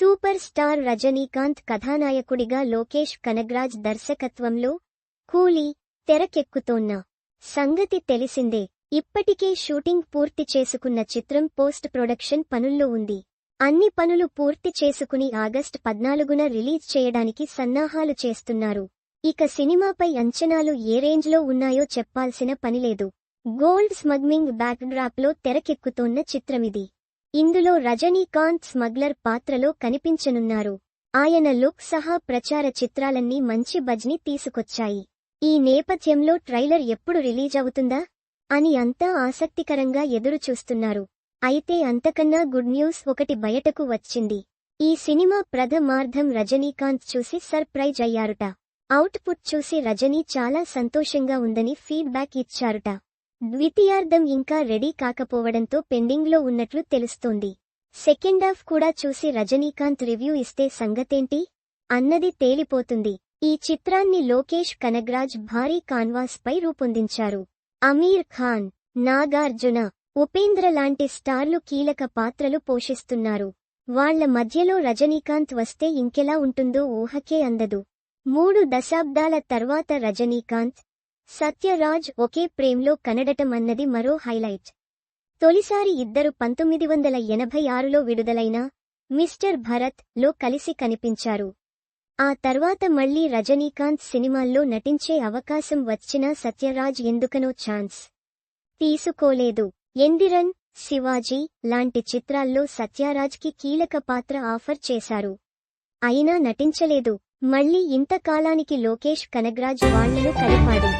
Super star Rajinikanth కథానాయకుడిగా లోకేష్ కనగ్రాజ్ దర్శకత్వంలో కూలీ తెరకెక్కుతోన్న సంగతి తెలిసిందే. ఇప్పటికే షూటింగ్ పూర్తి చేసుకున్న చిత్రం పోస్ట్ ప్రొడక్షన్ పనుల్లో ఉంది. అన్ని పనులు పూర్తి చేసుకుని ఆగస్ట్ పద్నాలుగున రిలీజ్ చేయడానికి సన్నాహాలు చేస్తున్నారు. ఇక సినిమాపై అంచనాలు ఏ రేంజ్లో ఉన్నాయో చెప్పాల్సిన పనిలేదు గోల్డ్ స్మగ్లింగ్ బ్యాక్డ్రాప్లో తెరకెక్కుతోన్న చిత్రమిది. ఇందులో రజనీకాంత్ స్మగ్లర్ పాత్రలో కనిపించనున్నారు. ఆయన లుక్ సహా ప్రచార చిత్రాలన్నీ మంచి బజ్ని తీసుకొచ్చాయి. ఈ నేపథ్యంలో ట్రైలర్ ఎప్పుడు రిలీజ్ అవుతుందా? అని అంతా ఆసక్తికరంగా ఎదురుచూస్తున్నారు. అయితే అంతకన్నా గుడ్ న్యూస్ ఒకటి బయటకు వచ్చింది. ఈ సినిమా ప్రథమార్థం రజనీకాంత్ చూసి సర్ప్రైజ్ అయ్యారుట. అవుట్పుట్ చూసి రజనీ చాలా సంతోషంగా ఉందని ఫీడ్బ్యాక్ ఇచ్చారుట. ద్వితీయార్థం ఇంకా రెడీ కాకపోవడంతో పెండింగ్లో ఉన్నట్లు తెలుస్తోంది. సెకండ్ హాఫ్ కూడా చూసి రజనీకాంత్ రివ్యూ ఇస్తే సంగతేంటి? అన్నది తేలిపోతుంది. ఈ చిత్రాన్ని లోకేష్ కనగ్రాజ్ భారీ కాన్వాస్ పై రూపొందించారు. అమీర్ ఖాన్ నాగార్జున ఉపేంద్ర లాంటి స్టార్లు కీలక పాత్రలు పోషిస్తున్నారు. వాళ్ళ మధ్యలో రజనీకాంత్ వస్తే ఇంకెలా ఉంటుందో ఊహకే అందదు. మూడు దశాబ్దాల తర్వాత రజనీకాంత్ సత్యరాజ్ ఒకే ప్రేమ్లో కనడటం అన్నది మరో హైలైట్. తొలిసారి ఇద్దరు పంతొమ్మిది వందల ఎనభై ఆరులో విడుదలైన మిస్టర్ భరత్లో కలిసి కనిపించారు. ఆ తర్వాత మళ్ళీ రజనీకాంత్ సినిమాల్లో నటించే అవకాశం వచ్చినా సత్యరాజ్ ఎందుకనో ఛాన్స్ తీసుకోలేదు. ఎందిరన్ శివాజీ లాంటి చిత్రాల్లో సత్యరాజ్కి కీలక పాత్ర ఆఫర్ చేశారు. అయినా నటించలేదు. మళ్ళీ ఇంతకాలానికి లోకేష్ కనగ్రాజ్ వాళ్ళను కలిపాడు.